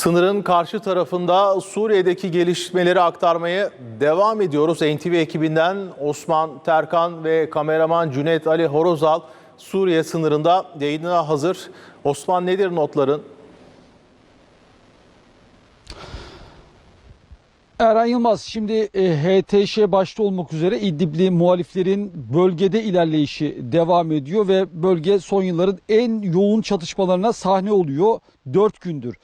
Sınırın karşı tarafında Suriye'deki gelişmeleri aktarmaya devam ediyoruz. NTV ekibinden Osman Terkan ve kameraman Cüneyt Ali Horozal Suriye sınırında yayına hazır. Osman nedir notların? Erhan Yılmaz şimdi e, HTŞ başta olmak üzere İdlib'li muhaliflerin bölgede ilerleyişi devam ediyor ve bölge son yılların en yoğun çatışmalarına sahne oluyor 4 gündür.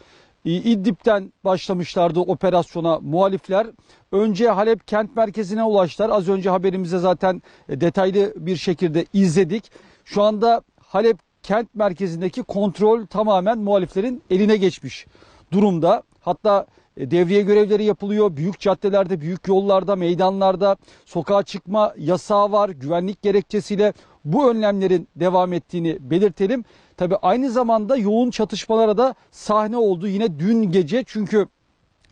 İdlib'den başlamışlardı operasyona muhalifler. Önce Halep kent merkezine ulaştılar. Az önce haberimizde zaten e, detaylı bir şekilde izledik. Şu anda Halep kent merkezindeki kontrol tamamen muhaliflerin eline geçmiş durumda. Hatta e, devriye görevleri yapılıyor. Büyük caddelerde, büyük yollarda, meydanlarda sokağa çıkma yasağı var. Güvenlik gerekçesiyle bu önlemlerin devam ettiğini belirtelim. Tabi aynı zamanda yoğun çatışmalara da sahne oldu yine dün gece çünkü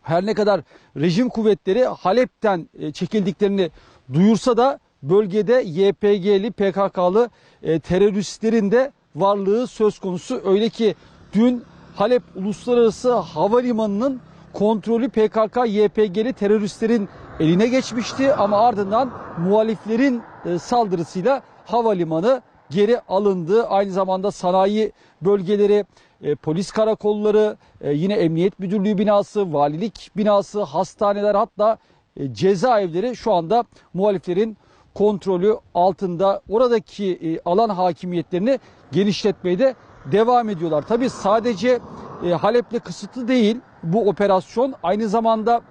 her ne kadar rejim kuvvetleri Halep'ten e, çekildiklerini duyursa da bölgede YPG'li PKK'lı e, teröristlerin de varlığı söz konusu. Öyle ki dün Halep Uluslararası Havalimanı'nın kontrolü PKK YPG'li teröristlerin eline geçmişti ama ardından muhaliflerin e, saldırısıyla havalimanı geri alındı. Aynı zamanda sanayi bölgeleri, e, polis karakolları, e, yine emniyet müdürlüğü binası, valilik binası, hastaneler hatta e, cezaevleri şu anda muhaliflerin kontrolü altında. Oradaki e, alan hakimiyetlerini genişletmeye de devam ediyorlar. Tabii sadece e, Halep'le kısıtlı değil bu operasyon. Aynı zamanda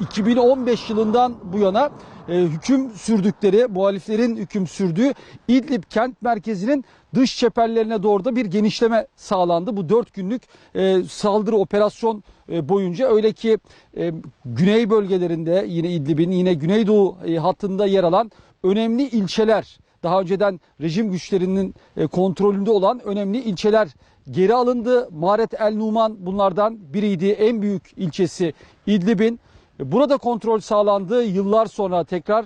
2015 yılından bu yana e, hüküm sürdükleri, muhaliflerin hüküm sürdüğü İdlib kent merkezinin dış çeperlerine doğru da bir genişleme sağlandı. Bu 4 günlük e, saldırı operasyon e, boyunca öyle ki e, güney bölgelerinde yine İdlib'in yine güneydoğu e, hattında yer alan önemli ilçeler daha önceden rejim güçlerinin e, kontrolünde olan önemli ilçeler geri alındı. Maret El Numan bunlardan biriydi. En büyük ilçesi İdlib'in. E, Burada kontrol sağlandı. Yıllar sonra tekrar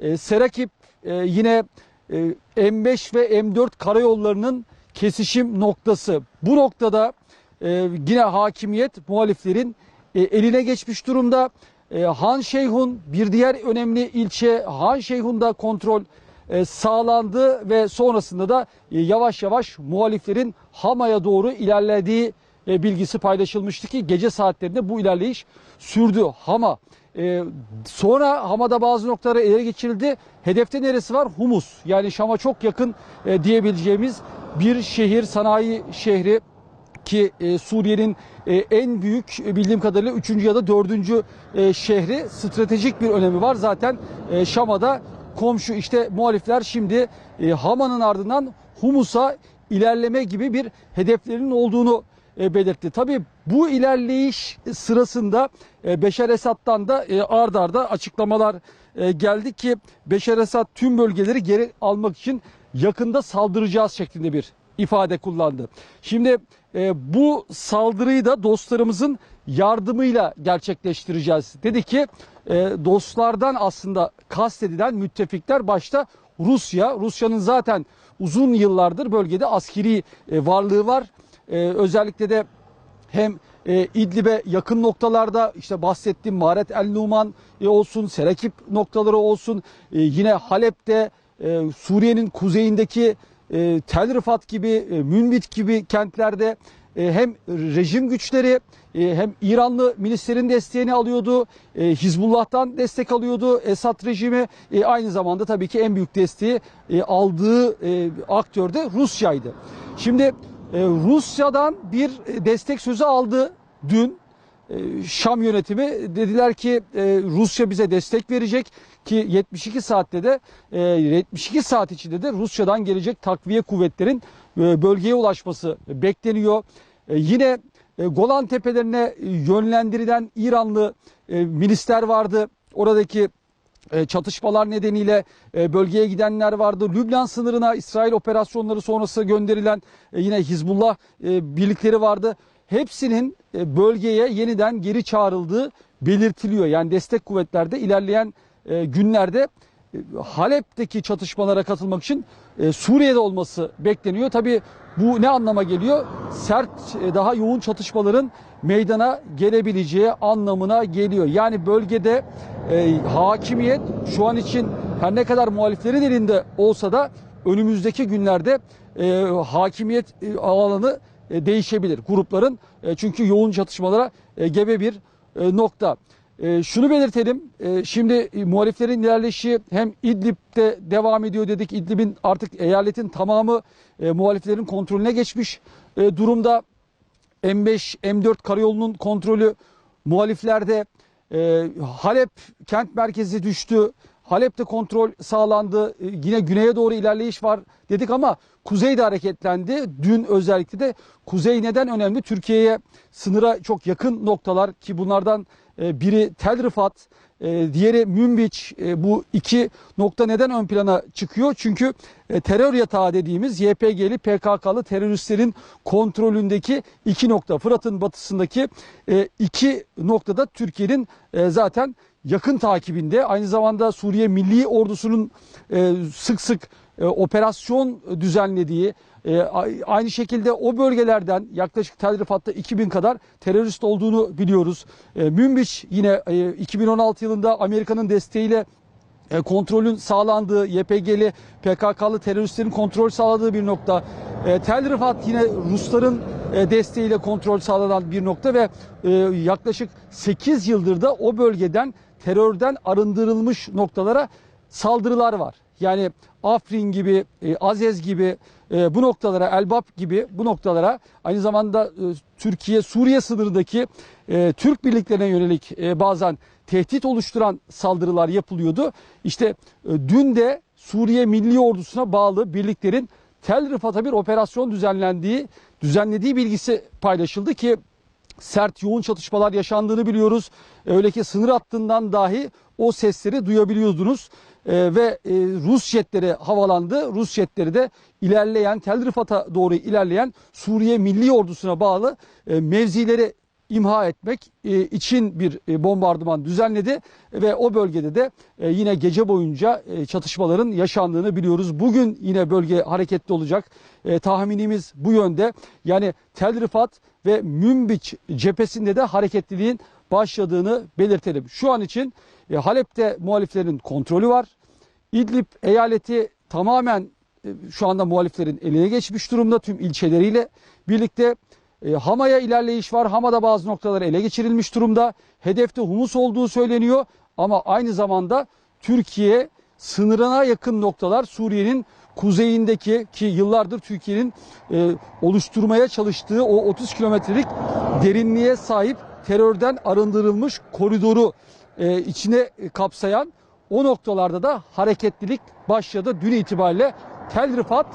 e, Serakip e, yine e, M5 ve M4 karayollarının kesişim noktası. Bu noktada e, yine hakimiyet muhaliflerin e, eline geçmiş durumda. E, Han Şeyhun bir diğer önemli ilçe Han Şeyhun'da kontrol e, sağlandı ve sonrasında da e, yavaş yavaş muhaliflerin Hama'ya doğru ilerlediği e, bilgisi paylaşılmıştı ki gece saatlerinde bu ilerleyiş sürdü. Hama e, sonra Hama'da bazı noktalara ele geçirildi. Hedefte neresi var? Humus. Yani Şam'a çok yakın e, diyebileceğimiz bir şehir, sanayi şehri ki e, Suriye'nin e, en büyük e, bildiğim kadarıyla 3. ya da 4. E, şehri stratejik bir önemi var. Zaten e, Şam'a komşu işte muhalifler şimdi e, Hama'nın ardından Humus'a ilerleme gibi bir hedeflerinin olduğunu belirtti. Tabii bu ilerleyiş sırasında e, Beşar Esad'dan da e, ard arda açıklamalar e, geldi ki Beşar Esad tüm bölgeleri geri almak için yakında saldıracağız şeklinde bir ifade kullandı. Şimdi e, bu saldırıyı da dostlarımızın yardımıyla gerçekleştireceğiz. Dedi ki e, dostlardan aslında kastedilen müttefikler başta Rusya. Rusya'nın zaten uzun yıllardır bölgede askeri e, varlığı var. E, özellikle de hem e, İdlib'e yakın noktalarda işte bahsettiğim Maret El Numan e, olsun, Serakip noktaları olsun, e, yine Halep'te e, Suriye'nin kuzeyindeki e, Tel Rifat gibi, e, Münbit gibi kentlerde e, hem rejim güçleri e, hem İranlı milislerin desteğini alıyordu. E, Hizbullah'tan destek alıyordu Esad rejimi. E, aynı zamanda tabii ki en büyük desteği e, aldığı e, aktör de Rusya'ydı. Şimdi e, Rusya'dan bir e, destek sözü aldı dün. E, Şam yönetimi dediler ki Rusya bize destek verecek ki 72 saatte de e, 72 saat içinde de Rusya'dan gelecek takviye kuvvetlerin bölgeye ulaşması bekleniyor. Yine Golan tepelerine yönlendirilen İranlı e, vardı. Oradaki çatışmalar nedeniyle e, bölgeye gidenler vardı. Lübnan sınırına İsrail operasyonları sonrası gönderilen e, yine Hizbullah e, birlikleri vardı. Hepsinin e, bölgeye yeniden geri çağrıldığı belirtiliyor. Yani destek kuvvetlerde ilerleyen e, günlerde e, Halep'teki çatışmalara katılmak için e, Suriye'de olması bekleniyor. Tabii bu ne anlama geliyor? Sert, e, daha yoğun çatışmaların meydana gelebileceği anlamına geliyor. Yani bölgede e, hakimiyet şu an için her ne kadar muhaliflerin elinde olsa da önümüzdeki günlerde hakimiyet alanı değişebilir grupların. Çünkü yoğun çatışmalara gebe bir nokta. E, şunu belirtelim. E, şimdi e, muhaliflerin ilerleyişi hem İdlib'de devam ediyor dedik. İdlib'in artık eyaletin tamamı e, muhaliflerin kontrolüne geçmiş e, durumda. M5, M4 karayolunun kontrolü muhaliflerde. E, Halep kent merkezi düştü. Halep'te kontrol sağlandı. E, yine güneye doğru ilerleyiş var dedik ama kuzey de hareketlendi. Dün özellikle de kuzey neden önemli? Türkiye'ye sınıra çok yakın noktalar ki bunlardan biri Tel Rifat, e, diğeri Münbiç. E, Bu iki nokta neden ön plana çıkıyor? Çünkü e, terör yatağı dediğimiz YPG'li PKK'lı teröristlerin kontrolündeki iki nokta. Fırat'ın batısındaki iki noktada Türkiye'nin zaten yakın takibinde. Aynı zamanda Suriye Milli Ordusu'nun sık sık operasyon düzenlediği, e, aynı şekilde o bölgelerden yaklaşık Tel Rifat'ta 2000 kadar terörist olduğunu biliyoruz. E, Münbiç yine e, 2016 yılında Amerika'nın desteğiyle e, kontrolün sağlandığı, YPG'li PKK'lı teröristlerin kontrol sağladığı bir nokta. E, Tel Rifat yine Rusların e, desteğiyle kontrol sağlanan bir nokta ve e, yaklaşık 8 yıldır da o bölgeden terörden arındırılmış noktalara saldırılar var. Yani Afrin gibi, e, Azez gibi e, bu noktalara, Elbap gibi bu noktalara aynı zamanda e, Türkiye-Suriye sınırındaki e, Türk birliklerine yönelik e, bazen tehdit oluşturan saldırılar yapılıyordu. İşte e, dün de Suriye Milli Ordusu'na bağlı birliklerin Tel Rifat'a bir operasyon düzenlendiği, düzenlediği bilgisi paylaşıldı ki sert yoğun çatışmalar yaşandığını biliyoruz. Öyle ki sınır hattından dahi o sesleri duyabiliyordunuz. Ee, ve e, Rus jetleri havalandı. Rus jetleri de ilerleyen Tel Rifat'a doğru ilerleyen Suriye Milli Ordusu'na bağlı e, mevzileri imha etmek e, için bir e, bombardıman düzenledi ve o bölgede de e, yine gece boyunca e, çatışmaların yaşandığını biliyoruz. Bugün yine bölge hareketli olacak. E, Tahminimiz bu yönde. Yani Tel Rifat ve Münbiç cephesinde de hareketliliğin başladığını belirtelim. Şu an için e, Halep'te muhaliflerin kontrolü var. İdlib eyaleti tamamen e, şu anda muhaliflerin eline geçmiş durumda tüm ilçeleriyle birlikte. E, Hama'ya ilerleyiş var. Hama'da bazı noktalar ele geçirilmiş durumda. Hedefte Humus olduğu söyleniyor ama aynı zamanda Türkiye sınırına yakın noktalar Suriye'nin kuzeyindeki ki yıllardır Türkiye'nin e, oluşturmaya çalıştığı o 30 kilometrelik derinliğe sahip terörden arındırılmış koridoru e, içine kapsayan o noktalarda da hareketlilik başladı. Dün itibariyle Tel Rifat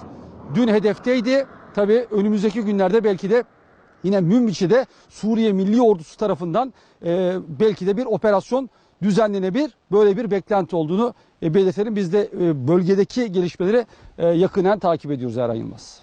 dün hedefteydi. Tabii önümüzdeki günlerde belki de yine Münbiç'e de Suriye Milli Ordusu tarafından e, belki de bir operasyon düzenlenebilir. Böyle bir beklenti olduğunu e, belirtelim. Biz de e, bölgedeki gelişmeleri e, yakından takip ediyoruz Erhan Yılmaz.